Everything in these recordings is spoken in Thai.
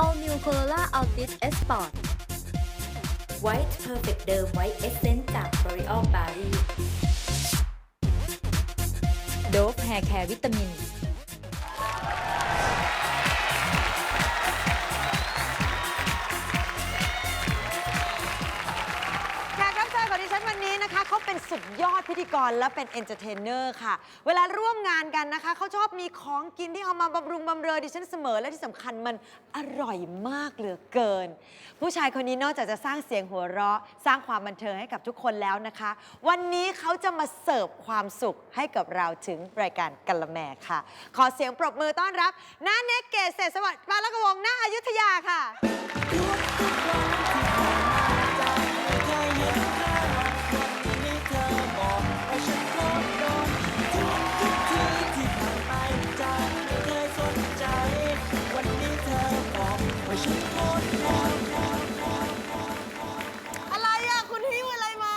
All New Corolla Altis S Sport White Perfect เดิม White Essence จาก L'Oreal Paris Dove Hair Care วิตามิน นะคะเขาเป็นสุดยอดพิธีกรและเป็นเอนเตอร์เทนเนอร์ค่ะ เวลาร่วมงานกันนะคะเขาชอบมีของกินที่เอามาบำรุงบำเรอดิฉันเสมอ และที่สำคัญมันอร่อยมากเหลือเกิน ผู้ชายคนนี้นอกจากจะสร้างเสียงหัวเราะ สร้างความบันเทิงให้กับทุกคนแล้วนะคะ วันนี้เขาจะมาเสิร์ฟความสุขให้กับเราถึงรายการกัลแมค่ะ ขอเสียงปรบมือต้อนรับน้าเนกเกษเศรษฐสวัสดิ์ปาลกวงศ์ณอยุธยาค่ะ อะไรอะ คุณหิ้วอะไรมา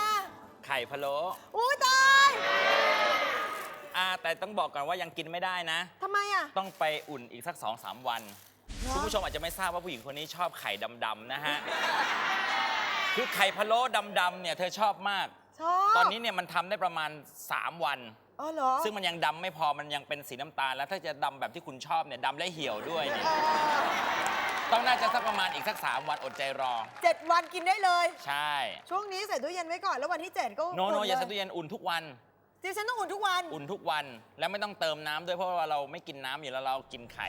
ไข่พะโล้อุ้ยตายอ่าแต่ต้องบอกก่อนว่ายังกินไม่ได้นะ ทำไมอะ ต้องไปอุ่นอีกสัก2อสวัน คุณผู้ชมอาจจะไม่ทราบว่าผู้หญิงคนนี้ชอบไข่ดำๆนะฮะ คือไข่พะโล้ดำๆเนี่ยเธอชอบมาก ชอบตอนนี้เนี่ยมันทำได้ประมาณ 3 วัน อ๋อเหรอซึ่งมันยังดำไม่พอมันยังเป็นสีน้ำตาล แล้วถ้าจะดำแบบที่คุณชอบเนี่ยดำและเหี่ยวด้วยเนี่ยเอ่อ ต้องน่าจะสักประมาณอีกสัก 3 วันอดใจรอ เจ็ดวันกินได้เลย ใช่ช่วงนี้ใส่ตู้เย็นไว้ก่อนแล้ววันที่เจ็ดก็โนโนอุ่อย่าเลใส่ตู้เย็นอุ่นทุกวัน ดิฉันต้องอุ่นทุกวัน อุ่นทุกวันแล้วไม่ต้องเติมน้ำด้วยเพราะว่าเราไม่กินน้ำอยู่แล้วเรากินไข่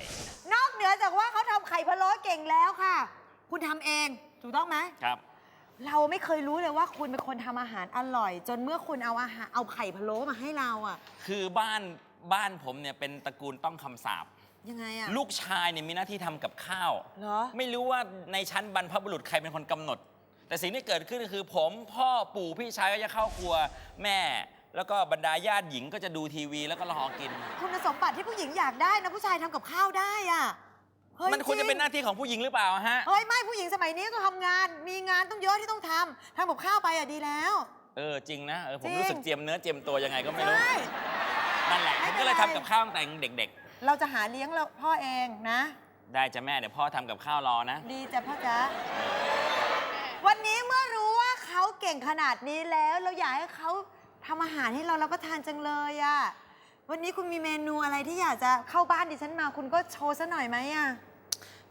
นอกเหนือจากว่าเขาทำไข่พะโล้เก่งแล้วค่ะ คุณทำเองถูกต้องไหมครับ เราไม่เคยรู้เลยว่าคุณเป็นคนทำอาหารอร่อย จนเมื่อคุณเอาอาหารเอาไข่พะโล้มาให้เราอะ คือบ้านบ้านผมเนี่ยเป็นตระกูลต้องคำสาป ยังไงอะลูกชายเนี่ยมีหน้าที่ทำกับข้าว เหรอ ไม่รู้ว่าในชั้นบรรพบุรุษใครเป็นคนกำหนด แต่สิ่งที่เกิดขึ้นก็คือผมพ่อปู่พี่ชายก็จะเข้าครัวแม่ แล้วก็บรรดาญาติหญิงก็จะดูทีวีแล้วก็รอกิน คุณสมบัติที่ผู้หญิงอยากได้นะผู้ชายทำกับข้าวได้อะเฮ้ยมันควรจะเป็นหจริงน้าที่ของผู้หญิงหรือเปล่าฮะ เฮ้ยไม่ผู้หญิงสมัยนี้ก็ทำงาน มีงานต้องเยอะที่ต้องทำทำกับข้าวไปอะดีแล้ว เออจริงนะเออผมจริง รู้สึกเจียมเนื้อเจียมตัวยังไงก็ไม่รู้ ใช่ นั่นแหละไม่ผมเป็นไรก็เลยทำกับข้าวตั้งแต่เด็ก เราจะหาเลี้ยงเราพ่อเองนะๆได้จ้ะแม่เดี๋ยวพ่อทำกับข้าวรอนะ ดีจ้ะพ่อจ๊ะ วันนี้เมื่อรู้ว่าเขาเก่งขนาดนี้แล้ว เราอยากให้เขาทำอาหารให้เรารับประทานจังเลยอะวันนี้คุณมีเมนูอะไรที่อยากจะเข้าบ้านดิฉันมาคุณก็โชว์ซะหน่อยไหมอะ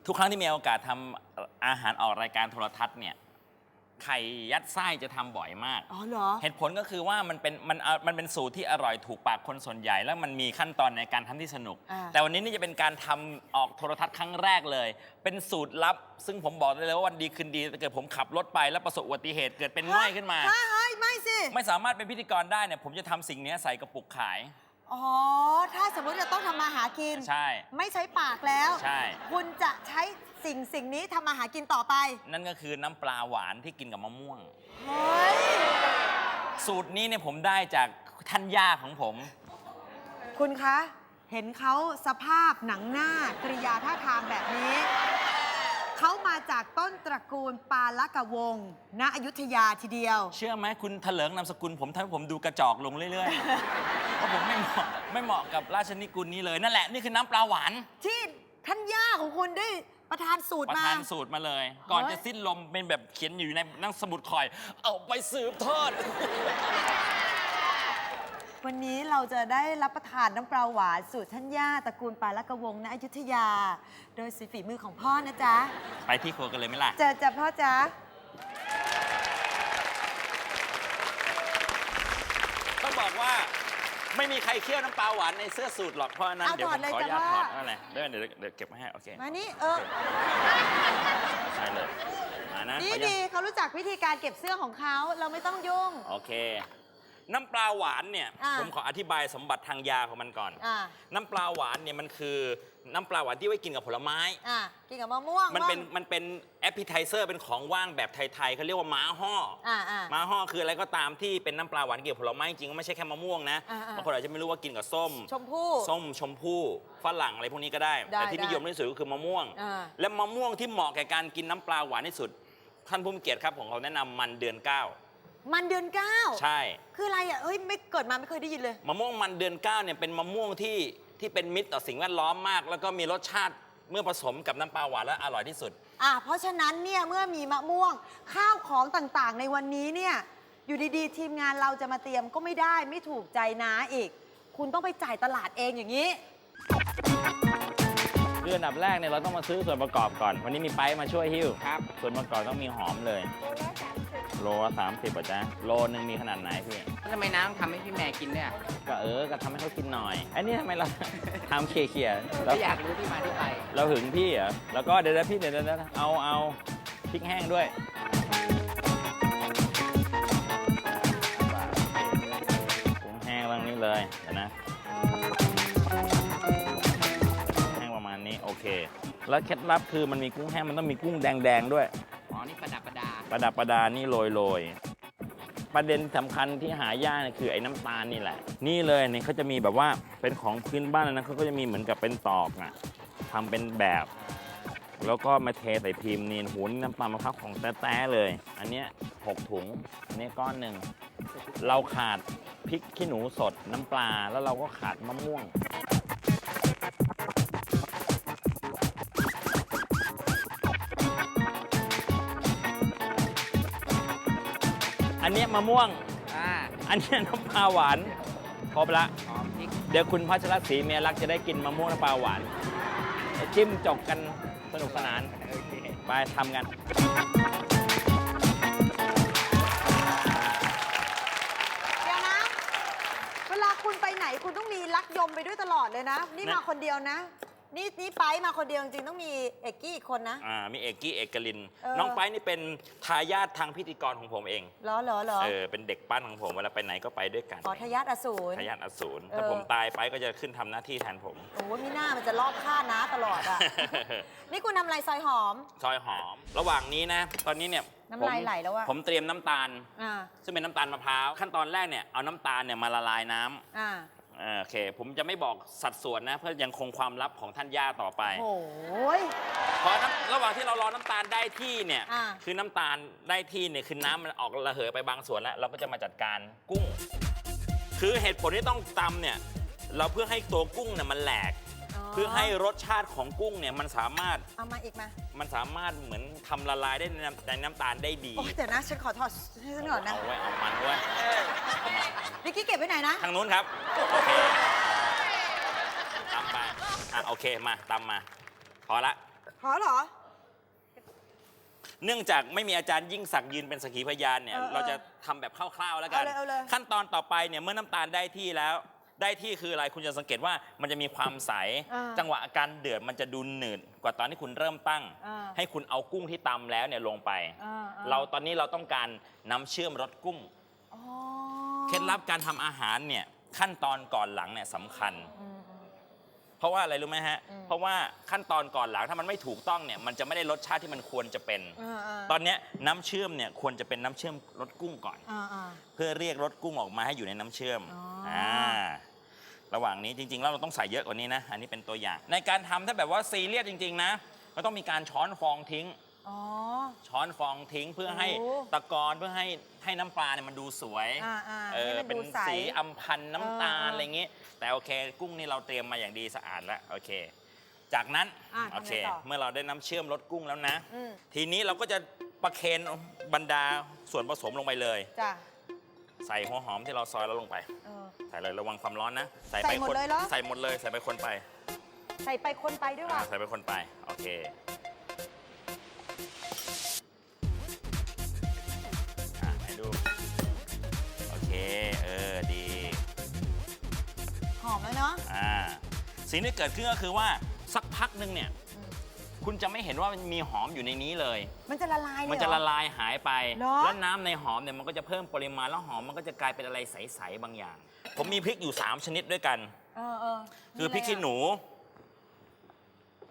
ทุกครั้งที่มีโอกาสทำอาหารออกรายการโทรทัศน์เนี่ย ไข่ยัดไส้จะทำบ่อยมาก อ๋อเหรอ เหตุผลก็คือว่ามันเป็นมันเอามันเป็นสูตรที่อร่อยถูกปากคนส่วนใหญ่ แล้วมันมีขั้นตอนในการทำที่สนุก อ่า แต่วันนี้นี่จะเป็นการทำออกโทรทัศน์ครั้งแรกเลย เป็นสูตรลับ ซึ่งผมบอกได้เลยว่าวันดีคืนดีถ้าเกิดผมขับรถไปแล้วประสบอุบัติเหตุเกิดเป็นง่อยขึ้นมา ฮะเฮ้ยไม่สิ ไม่สามารถเป็นพิธีกรได้เนี่ยผมจะทำสิ่งนี้ใส่กระปุกขาย อ๋อ ถ้าสมมติจะต้องทำมาหากิน ใช่ ไม่ใช้ปากแล้ว ใช่ คุณจะใช้ สิ่งสิ่งนี้ทำมาหากินต่อไป นั่นก็คือน้ำปลาหวานที่กินกับมะม่วง เฮ้ย สูตรนี้เนี่ยผมได้จากท่านย่าของผม คุณคะ เห็นเขาสภาพหนังหน้ากริยาท่าทางแบบนี้ เขามาจากต้นตระกูลปาลกะวงศ์ณอยุธยาทีเดียว เชื่อไหมคุณเถลิงนามสกุลผมทำให้ผมดูกระจอกลงเรื่อยๆ เพราะผมไม่เหมาะไม่เหมาะกับราชนิกุลนี้เลย นั่นแหละนี่คือน้ำปลาหวาน ที่ท่านย่าของคุณได้ ประทานสูตรประมา ทานสูตรมาเลย ก่อนเฮ้ยจะสิ้นลมเป็นแบบเขียนอยู่ในหนังสมุดคอย เอาไปสืบทอด วันนี้เราจะได้รับประทานน้ำปลาหวานสูตรท่านย่าตระกูลปาลกะวงศ์ณอยุธยา โดยสีฝีมือของพ่อนะจ๊ะ ไปที่ครัวกันเลยไหมล่ะ เจอจ้ะพ่อจ๊ะ ต้องบอกว่า ไม่มีใครเคี่ยวน้ำปลาหวานในเสื้อสูตรหรอกเพราะฉะนั้นเอาเดี๋ยวผมถอดเลยขออนุญาตจ้ะถอดว่านั่นแหละเดี๋ยวเดี๋ยวเดี๋ยวเก็บมาให้โอเคมานี่เออ ใช่เลยมานะนี่ขออนุญาต ดีเขารู้จักวิธีการเก็บเสื้อของเขาเราไม่ต้องยุ่ง โอเค น้ำปลาหวานเนี่ย อ่า ผมขออธิบายสมบัติทางยาของมันก่อน อ่า น้ำปลาหวานเนี่ยมันคือ น้ำปลาหวานที่ไว้กินกับผลไม้ อะกินกับมะม่วงมันเป็นบ้างมันเป็นแอปเปิลไทเซอร์เป็นของว่างแบบไทยๆเขาเรียกว่าม้าห่อออ่าอ่าม้าห่อคืออะไรก็ตามที่เป็นน้ำปลาหวานเกี่ยวกับผลไม้จริงๆก็ไม่ใช่แค่มะม่วงนะอ่าๆ บางคนอาจจะไม่รู้ว่ากินกับส้ม ชมพู่ ส้มชมพู่ฝรั่งอะไรพวกนี้ก็ได้ ได้แต่ที่ได้นิยมที่สุดก็คือมะม่วง อ่า และมะม่วงที่เหมาะแก่การกินน้ำปลาหวานที่สุด ท่านผู้มีเกียรติครับผมเขาแนะนำมันเดือนเก้ามันเดือนเก้า ใช่ คืออะไรอะเฮ้ยไม่เกิดมาไม่เคยได้ยินเลย มะม่วงมันเดือนเก้าเนี่ยเป็นมะม่วงที่ ที่เป็นมิตรต่อสิ่งแวดล้อมมาก แล้วก็มีรสชาติเมื่อผสมกับน้ำปลาหวานแล้วอร่อยที่สุด อะเพราะฉะนั้นเนี่ยเมื่อมีมะม่วงข้าวของต่างๆ ในวันนี้เนี่ยอยู่ดีๆ ทีมงานเราจะมาเตรียมก็ไม่ได้ไม่ถูกใจนะอีก คุณต้องไปจ่ายตลาดเองอย่างนี้ คืออันดับแรกเนี่ยเราต้องมาซื้อส่วนประกอบก่อน วันนี้มีไปมาช่วยหิ้วครับ ส่วนประกอบต้องมีหอมเลย โลละสามสิบอะจ๊ะโลนึงมีขนาดไหนพี่แล้วทำไมน้าต้องทำให้พี่แม่กินด้วยอะก็เออก็ทำให้เขากินหน่อยไอ้นี่ทำไมเรา ทำเขี่ยๆก็เราอยากรู้ที่มาที่ไปเราหึงพี่เหรอแล้วก็เดี๋ยวนะพี่เดี๋ยวนะเอาเอาพริกแห้งด้วยกุ้งแห้งตรงนี้เลยเดี๋ยวนะแห้งประมาณนี้โอเค แล้วเคล็ดลับคือมันมีกุ้งแห้งมันต้องมีกุ้งแดงๆด้วยอ๋อนี่ประดับ ประดับประดานี่โรยโรยประเด็นสำคัญที่หายากเนี่ยคือไอ้น้ำตาลนี่แหละ นี่เลยนี่เขาจะมีแบบว่าเป็นของพื้นบ้านนะเขาก็จะมีเหมือนกับเป็นตอกอะทำเป็นแบบ แล้วก็มาเทใส่พิมพ์นี่หูนี่น้ำตาลมะพร้าวของแต้ๆเลย อันเนี้ยหกถุงอันนี้ก้อนหนึ่งเราขาดพริกขี้หนูสดน้ำปลาแล้วเราก็ขาดมะม่วง นเนี้ยมะม่วง อ่าอันเนี้ยน้ำปลาหวาน ครบละ หอมพริกเดี๋ยวคุณพัชรศรีเมียรักจะได้กินมะม่วงน้ำปลาหวานจิ้มจกกันสนุกสนาน โอเคไปทำกัน เดี๋ยวนะ เวลาคุณไปไหนคุณต้องมีลักยมไปด้วยตลอดเลยนะ นี่นะมาคนเดียวนะ นี่นี่ไปมาคนเดียวจริงๆต้องมีเอกกี้อีกคนนะ อ่ามีเอกกี้เอกลิน เออ น้องไปนี่เป็นทายาททางพิธีกรของผมเองเหรอเหรอเหรอเออเป็นเด็กปั้นของผมเวลาไปไหนก็ไปด้วยกันขอทายาทอสูร ทายาทอสูรเออถ้าผมตายไปก็จะขึ้นทำหน้าที่แทนผม โอ้โหมีหน้ามันจะรอบฆ่านะตลอดอะ นี่คุณทำอะไรซอยหอม ซอยหอม ระหว่างนี้นะ ตอนนี้เนี่ยน้ำลายผมไหลแล้วอะ ผมเตรียมน้ำตาล อ่าซึ่งเป็นน้ำตาลมะพร้าวขั้นตอนแรกเนี่ยเอาน้ำตาลเนี่ยมาละลายน้ำอ่า อ่าโอเค ผมจะไม่บอกสัดส่วนนะ เพื่อยังคงความลับของท่านย่าต่อไปโอ้ยเพราะน้ำระหว่างที่เรารอน้ำตาลได้ที่เนี่ย อ่า คือน้ำตาลได้ที่เนี่ยคือน้ำมันออกระเหยไปบางส่วนแล้ว เราก็จะมาจัดการกุ้ง คือเหตุผลที่ต้องตำเนี่ย เราเพื่อให้ตัวกุ้งเนี่ยมันแหลก เพื่อให้รสชาติของกุ้งเนี่ยมันสามารถเอามาอีกมามันสามารถเหมือนทำละลายได้ในน้ำในน้ำตาลได้ดีโอ้ยเดี๋ยวนะ ฉันขอถอดให้ฉันก่อนนะเอาไว้เอามันไว้นิกกี้เก็บไว้ไหนนะทางนู้นครับโอเคตำไปอะโอเคมาตำมา พอละ ขอเหรอ เนื่องจากไม่มีอาจารย์ยิ่งศักดิ์ยืนเป็นสักขีพยานเนี่ยเออเออเราจะทำแบบคร่าวๆแล้วกันเอาเลยเอาเลย ขั้นตอนต่อไปเนี่ยเมื่อน้ำตาลได้ที่แล้ว ได้ที่คืออะไรคุณจะสังเกตว่ามันจะมีความใส อ่าจังหวะอาการเดือดมันจะดูหนืดกว่าตอนที่คุณเริ่มตั้ง อ่า ให้คุณเอากุ้งที่ตำแล้วเนี่ยลงไป อ่าอ่าเราตอนนี้เราต้องการน้ำเชื่อมรสกุ้ง อ๋อเคล็ดลับการทำอาหารเนี่ยขั้นตอนก่อนหลังเนี่ยสำคัญ อืมอืม เพราะว่าอะไรรู้ไหมฮะอืมเพราะว่าขั้นตอนก่อนหลังถ้ามันไม่ถูกต้องเนี่ยมันจะไม่ได้รสชาติที่มันควรจะเป็นอ่าอ่าตอนเนี้ยน้ำเชื่อมเนี่ยควรจะเป็นน้ำเชื่อมรสกุ้งก่อน อ่าอ่า เพื่อเรียกรสกุ้งออกมาให้อยู่ในน้ำเชื่อมอ๋ออ่่าระหว่างนี้จริงๆแล้วเราต้องใส่เยอะกว่านี้นะ อันนี้เป็นตัวอย่าง ในการทำถ้าแบบว่าซีเรียสจริง ๆ นะก็ต้องมีการช้อนฟองทิ้ง อ๋อ ช้อนฟองทิ้งเพื่อให้โอ้ตะกอนเพื่อให้ให้น้ำปลาเนี่ยมันดูสวยอ่าอ่าเออให้มันเป็นดูใสสีอำพันธ์น้ำตาลเออเออออะไรอย่างงี้แต่โอเค กุ้งนี่เราเตรียมมาอย่างดีสะอาดแล้วโอเค จากนั้นอะโอเคทำไงต่อ เมื่อเราได้น้ำเชื่อมรสกุ้งแล้วนะ อืมทีนี้เราก็จะประเคนบรรดาส่วนผสมลงไปเลย จ้ะใส่หัวหอมที่เราซอยแล้วลงไป เออ ใส่เลยระวังความร้อนนะใส่ไปหมดคนเลยเหรอ ใส่หมดเลยใส่ไปคนไป ใส่ไปคนไปด้วยอ่าว่ะ ใส่ไปคนไป โอเค ออดี หอมแล้วเนาะ อ่า สิ่งที่เกิดขึ้นก็คือว่าสักพักหนึ่งเนี่ย อืม คุณจะไม่เห็นว่ามันมีหอมอยู่ในนี้เลย มันจะละลายเลยเหรอ มันจะละลายหายไป เหรอ แล้วน้ำในหอมเนี่ยมันก็จะเพิ่มปริมาณแล้วหอมมันก็จะกลายเป็นอะไรใสๆบางอย่าง ผมมีพริกอยู่ 3 ชนิดด้วยกัน เออเออคือพริกขี้หนูนู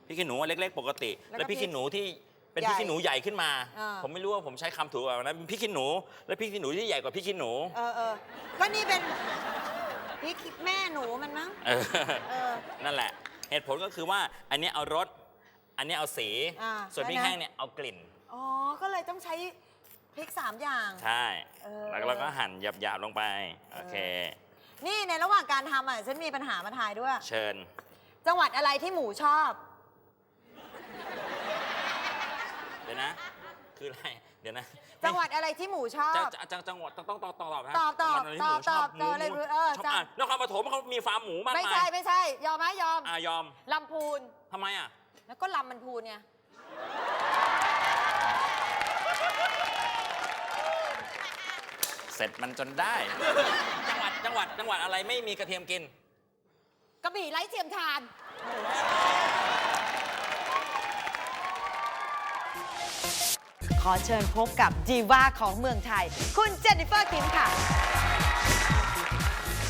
พริกขี้หนูอันเล็กๆ ปกติ แล้วก็ แล้วพริกขี้หนูที่ เป็นใหญ่พริกขี้หนูใหญ่ขึ้นมา อ่า ผมไม่รู้ว่าผมใช้คำถูกเปล่านะเป็นพริกขี้หนู แล้วพริกขี้หนูที่ใหญ่กว่าพริกขี้หนูเออเออก็นี่เป็นพริกแม่หนูมันมั้งเออ เออ นั่นแหละ เหตุผลก็คือว่าอันนี้เอารส อันนี้เอาสี อ่าส่วนพริกแล้วนะ แห้งเนี่ยเอากลิ่น อ๋อ ก็เลยต้องใช้พริกสามอย่าง ใช่ เออ แล้วเราก็หั่นหยาบๆลงไป โอเค นี่ในระหว่างการทำอะฉันมีปัญหามาทายด้วย เชิญ จังหวัดอะไรที่หมูชอบ เดี๋ยวนะ คืออะไร เดี๋ยวนะจังหวัดอะไรที่หมูชอบจะจะจังหวัดต้องต้องตอบตอบนะตอบตอบจังหวัดะไรที่หมูตอบชตอบหมูเลยหมูเออชอบจังอะนครปฐมเขามีฟาร์มหมูมากไม่มาใช่ยไม่ใช่ ยอมไหมยอมอะยอมลำพูนทำไมอะ แล้วก็ลำมันพูนไงเสร็จมันจนได้ จังหวัดจังหวัดจังหวัดอะไรไม่มีกระเทียมกินกระบี่ไร้เทียมทาน ขอเชิญพบกับดีว่าของเมืองไทย คุณเจนนิเฟอร์คิมค่ะ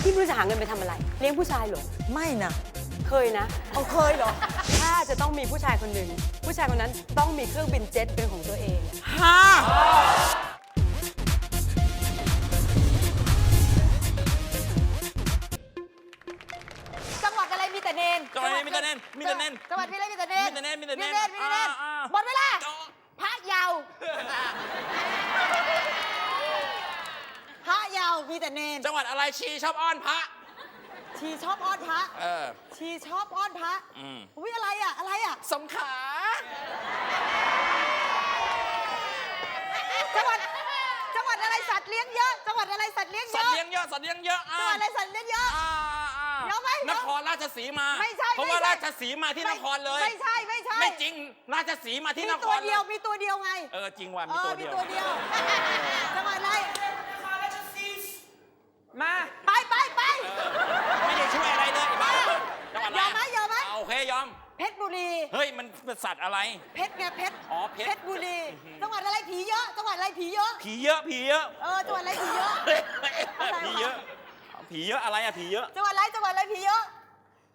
พี่ไม่รู้จะหาเงินไปทำอะไร เลี้ยงผู้ชายเหรอ ไม่นะ เคยนะ เอาเคยเหรอ ถ้าจะต้องมีผู้ชายคนหนึ่ง ผู้ชายคนนั้นต้องมีเครื่องบินเจ็ตเป็นของตัวเองฮะ แต่เนนจังหวัดอะไรมีแต่เนนมีแต่เนนจังหวัดมีอะไรมีแต่เนนมีแต่เนนมีแต่เนนมีแต่เนนมีแต่เนนอ่าอ่า หมดเวลาพระเยาว์พระเยาว์มีแต่เนนจังหวัดอะไรชีชอบอ้อนพระ ชีชอบอ้อนพระ เออ ชีชอบอ้อนพระอืม อุ้ยอะไรอะ อะไรอะ สงขลาจังหวัด จังหวัดอะไรสัตว์เลี้ยงเยอะ จังหวัดอะไรสัตว์เลี้ยงเยสัตว์อะเลี้ยงเยอะสัตว์เลี้ยงเยอะจัอะงหวัดอะไรสัตว์เลี้ยงเยอะ อ่าอ่าเดี๋ยวไหมเดี๋นยวครราชสีมา ไม่ใช่เพราะว่าไม่ใช่ ราชสีมาที่นครเลย ไม่ใช่ไม่ใช่ไม่จริง ราชสีมาที่มีนคตัวรเลเดียวยมีตัวเดียวไง เออจริงว่ะเอมีอ ตัวมีเดียว ตัวเดียวจังหวัดอะไร มา ไปไปไป ไม่ได้ช่วยอะไรเลยไอ้บ้าจังหวัดอะไรยอมไหมยอมไหมอะโอเคยอม เพชรบุรี เฮ้ยมันเป็นสัตว์อะไร เพชรไงเพชรอ๋อเพชรเพชร บุรี จังหวัดอะไรผีเยอะ จังหวัดอะไรผีเยอะ ผีเยอะผีเยอะ เออ จังหวัดอะไรผีเยอะอะไรวะผีเยอะ ผีเยอะอะไรอะผีเยอะ จังหวัดอะไรจังหวัดอะไรผีเยอะ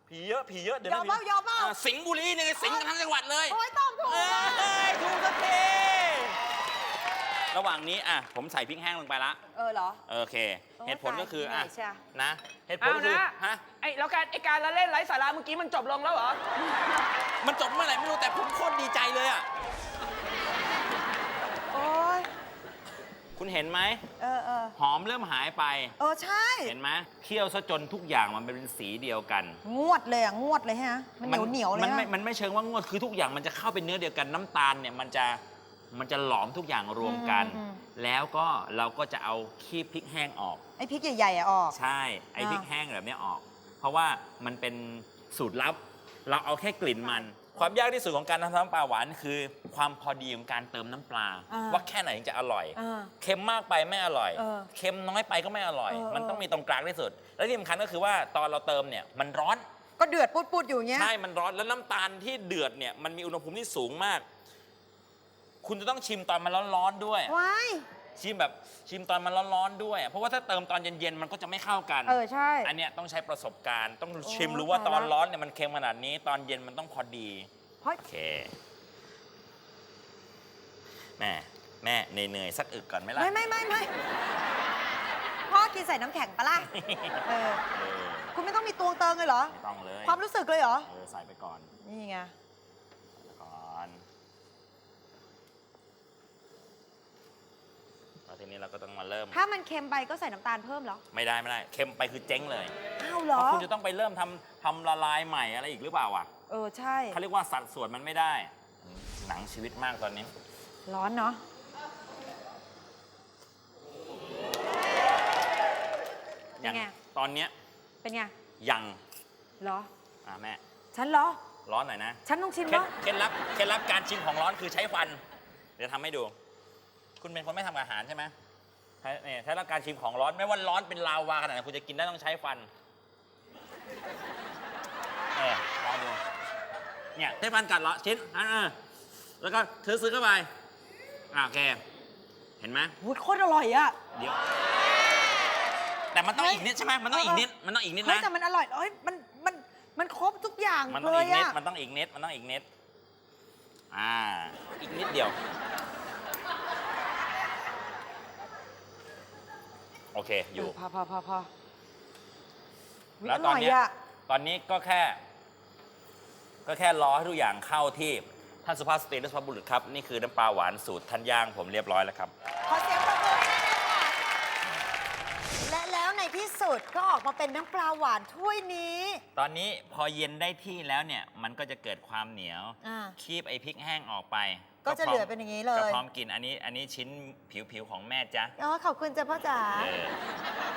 ผีเยอะผีเยอะเดี๋ยวยอนะมเปล่ายอมเปล่า อะสิงห์บุรีเนี่ยสิงห์ทั้งจังหวัดเลยโอ้ยตอบถูกเอ้ยถูกสักทีระหว่างนี้อะผมใส่พริกแห้งลงไปละเออเหรอ โอเค โอ้ยเหตุผลก็คือตายอะเหนื่อยเชียนะเหตุผลเอาคือนะฮะไอ้แล้วการไอ้การละเล่นไร้สาระเมื่อกี้มันจบลงแล้วเหรอ มันจบเมื่อไหร่ไม่รู้แต่ผมโคตรดีใจเลยอะโอ้ย คุณเห็นไหม เออเออหอมเริ่มหายไป เออใช่ เห็นไหมเคี่ยวซะจนทุกอย่างมันเป็นสีเดียวกัน งวดเลยอะงวดเลยฮะ มันเหนียวเหนียวๆเลยมันไม่อะมันไม่เชิงว่างวดคือทุกอย่างมันจะเข้าเป็นเนื้อเดียวกันน้ำตาลเนี่ยมันจะมันจะหลอมทุกอย่างรวมกัน อืมอืมแล้วก็เราก็จะเอาขี้พริกแห้งออกไอ้พริกใหญ่ๆอะออก ใช่ไอ้อ่าพริกแห้งแบบเนี้ยออก เพราะว่ามันเป็นสูตรลับ เราเอาแค่กลิ่นมัน ความยากที่สุดของการทำน้ำปลาหวานคือความพอดีของการเติมน้ำปลา อ่าว่าแค่ไหนถึงจะอร่อย อ่าเค็มมากไปไม่อร่อย เออเค็มน้อยไปก็ไม่อร่อย เออ มันต้องมีตรงกลางที่สุด และที่สำคัญก็คือว่าตอนเราเติมเนี่ยมันร้อน ก็เดือดปุดๆอยู่อย่างเงี้ย ใช่ มันร้อน แล้วน้ำตาลที่เดือดเนี่ย มันมีอุณหภูมิที่สูงมาก คุณจะต้องชิมตอนมันร้อนๆด้วย ว้าย ชิมแบบชิมตอนมันร้อนๆด้วยเพราะว่าถ้าเติมตอนเย็นๆมันก็จะไม่เข้ากัน เออใช่ อันเนี้ยต้องใช้ประสบการณ์ ต้องโอ้ชิมรู้ว่าตายตอนละร้อนเนี่ยมันเค็มขนาดนี้ ตอนเย็นมันต้องพอดีเพราะ โอเค แม่แม่เหนื่อยๆสักอึกก่อนไหมล่ะไม่ไม่ไม่ไม่พ่อกินใส่น้ำแข็งปะล่ะเออเออคุณไม่ต้องมีตวงเติงเลยเหรอ ไม่ต้องเลยความรู้สึกเลยเหรอ เออใส่ไปก่อน นี่ไง ก่อนแล้วทีนี้ เราก็ต้องมาเริ่ม ถ้ามันเค็มไปก็ใส่น้ำตาลเพิ่มเหรอ ไม่ได้ไม่ได้เค็มไปคือเจ๊งเลยอ้าวเหรเพอราะคุณจะต้องไปเริ่มทำทำละลายใหม่อะไรอีกหรือเปล่าอะเออใช่ เขาเรียกว่าสัดส่วนมันไม่ได้ หนังชีวิตมากตอนนี้ ร้อนเนาะ อย่างเป็นไง ตอนเนี้ยเป็นไงยังเหรอ อะแม่ ฉันเหรอ ร้อนหน่อยนะ ฉันต้องชิมเคล็เหรดอเคล็ดลับเคล็ดลับการชิมของร้อนคือใช้ฟัน เดี๋ยวทำให้ดู คุณเป็นคนไม่ทำอาหารใช่ไหม ใช้เนี่ยใช้การชิมของร้อน ไม่ว่าร้อนเป็นลาวาขนาดไหนคุณจะกินได้ต้องใช้ฟันเออลองดูเนี่ยใช้ฟันกัดเหรอชิ้นอะเออแล้วก็ถือซื้อเข้าไปอะโอเค เห็นไหมวุ้ยโคตรอร่อยอะเดี๋ยว แต่มันต้องเฮ้ยอีกนิดใช่ไหมมันต้องอีกนิดมันต้องอีกนิดเฮ้ยนะ แต่มันอร่อยเฮ้ยมันมันมันครบทุกอย่างมันต้อเลงยอีกนิด อะมันต้องอีกนิด มันต้องอีกนิด อ่า อีกนิดเดียว โอเคอยู่พอพอพอพออุ๊ยแล้อวตอร่นอยเนี้ยอะตอนนี้ก็แค่ ก็แค่รอให้ทุกอย่างเข้าที่ท่านสุภาพสตรีและสุภาพบุรุษครับ นี่คือน้ำปลาหวานสูตรท่านย่างผมเรียบร้อยแล้วครับ ขอเสียง สุดก็ออกมาเป็นน้ำปลาหวานถ้วยนี้ ตอนนี้พอเย็นได้ที่แล้วเนี่ย มันก็จะเกิดความเหนียว อ่าคีบไอ้พริกแห้งออกไปก็จะพร้เหลือเป็นอย่างนี้เลย ก็พร้อมกินอันนี้อันนี้ชิ้นผิวๆของแม่จ๊ะอ๋อขอบคุณจ้ะพ่อจ๋าเออ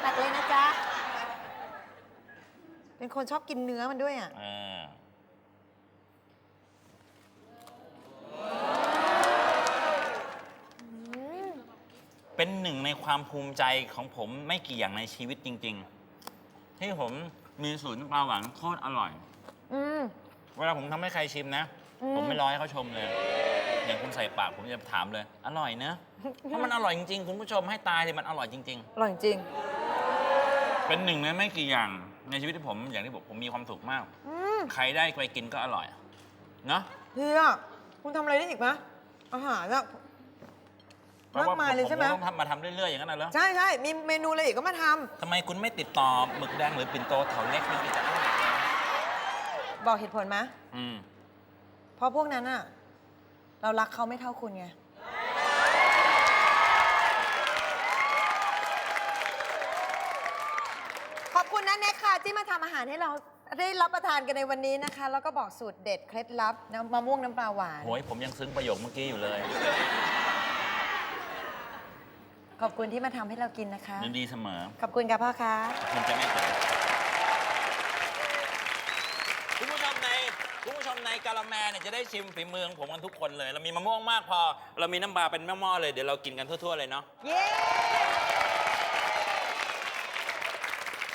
ตักเลยนะจ๊ะ เป็นคนชอบกินเนื้อมันด้วยอะ เออ เป็นหนึ่งในความภูมิใจของผมไม่กี่อย่างในชีวิตจริง ๆ ที่ผมมีสูตรน้ำปลาหวานโคตรอร่อย อืม เวลาผมทำให้ใครชิมนะ อืม ผมไม่รอให้เขาชมเลย อย่างคุณใส่ปากผมจะถามเลย อร่อยเนอะถ้ามันอร่อยจริงๆ คุณผู้ชมให้ตายเลยมันอร่อยจริง อร่อยจริง ๆ เป็นหนึ่งในไม่กี่อย่างในชีวิตที่ผมอย่างที่บอกผมมีความสุขมาก อืมใครได้ไปกินก็อร่อย เนาะ เฮียคุณทำอะไรได้อีกไหมอาหารอะเพราะว่มากมายเลยใช่ไหม ผต้องทำมาทำเรื่อยๆอย่างนั้นนะเหรอใช่ใช่มีเมนูอะไรอีกก็มาททำไมคุณไม่ติดต่อหมึกแดงหรือปิ่นโตแถวเล็กนี่จะอร่อยำบอกเหตุผลไหมอืมเพราะพวกนั้นอะเรารักเขาไม่เท่าคุณไง ขอบคุณนะเน็กค่ะ ที่มาทำอาหารให้เราได้รับประทานกันในวันนี้นะคะ แล้วก็บอกสูตรเด็ดเคล็ดลับน้ำมะม่วงน้ำปลาหวาน โหยผมยังซึ้งประโยคเมื่อกี้อยู่เลย ขอบคุณที่มาทำให้เรากินนะคะ ยินดีเสมอขอบคุณค่ะพ่อคะคุณจะไม่เจอคุณผู้ชมในคุณผู้ชมในกาละแมเนี่ยจะได้ชิมฝีมือของผมกันทุกคนเลย เรามีมะม่วงมากพอ เรามีน้ำปลาเป็นแม่หม้อเลยเดี๋ยวเรากินกันทั่วๆเลยเนาะเย้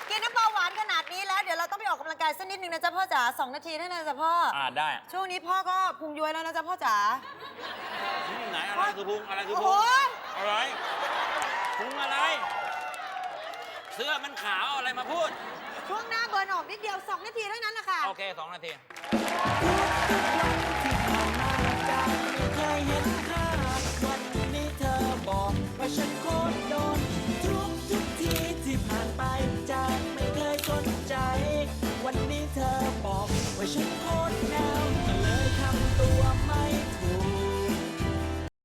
กินน้ำปลาหวานขนาดนี้แล้วเดี๋ยวเราต้องไปออกกำลังกายสักนิดนึงนะจ๊ะพ่อจ๋าสองนาทีเท่านั้นนะจ๊ะพ่อออ่าได้ ช่วงนี้พ่อก็พุงย้วยแล้วนะจ๊ะพ่อจ๋านี่ไหน อะไรคือพุงอะไรคือโอ้พุโหงอะไรพุงอะไร เสื้อมันขาวอะไรมาพูด ช่วงหน้าเบิร์นออกนิดเดียวสองนาทีเท่านั้นแหละค่ะ โอเคสองนาทีเคยเห็นค่าวันนี้เธอบอกว่าฉันโคตรโดนทุกทุกทีที่ผ่านไปจากไม่เคยสนใจวันนี้เธอ